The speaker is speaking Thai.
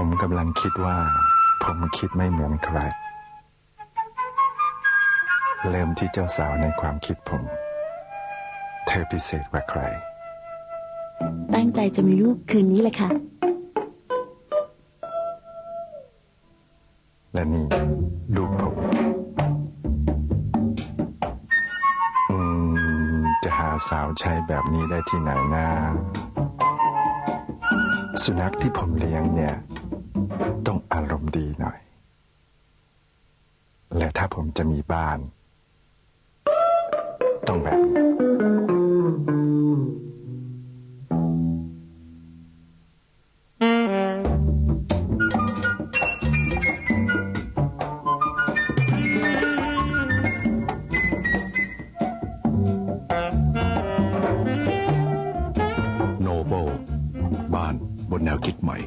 ผมกำลังคิดว่า ผมคิดไม่เหมือนใคร เริ่มที่เจ้าสาวในความคิดผม เธอพิเศษกว่าใคร ตั้งใจจะมีลูกคืนนี้เลยค่ะ และนี่ลูกผมอืมจะหาสาวใช้แบบนี้ได้ที่ไหนนะสุนัขที่ผมเลี้ยงเนี่ย และถ้าผมจะมีบ้าน ต้องแบบนี้โนโบบ้านบนแนวคิดใหม่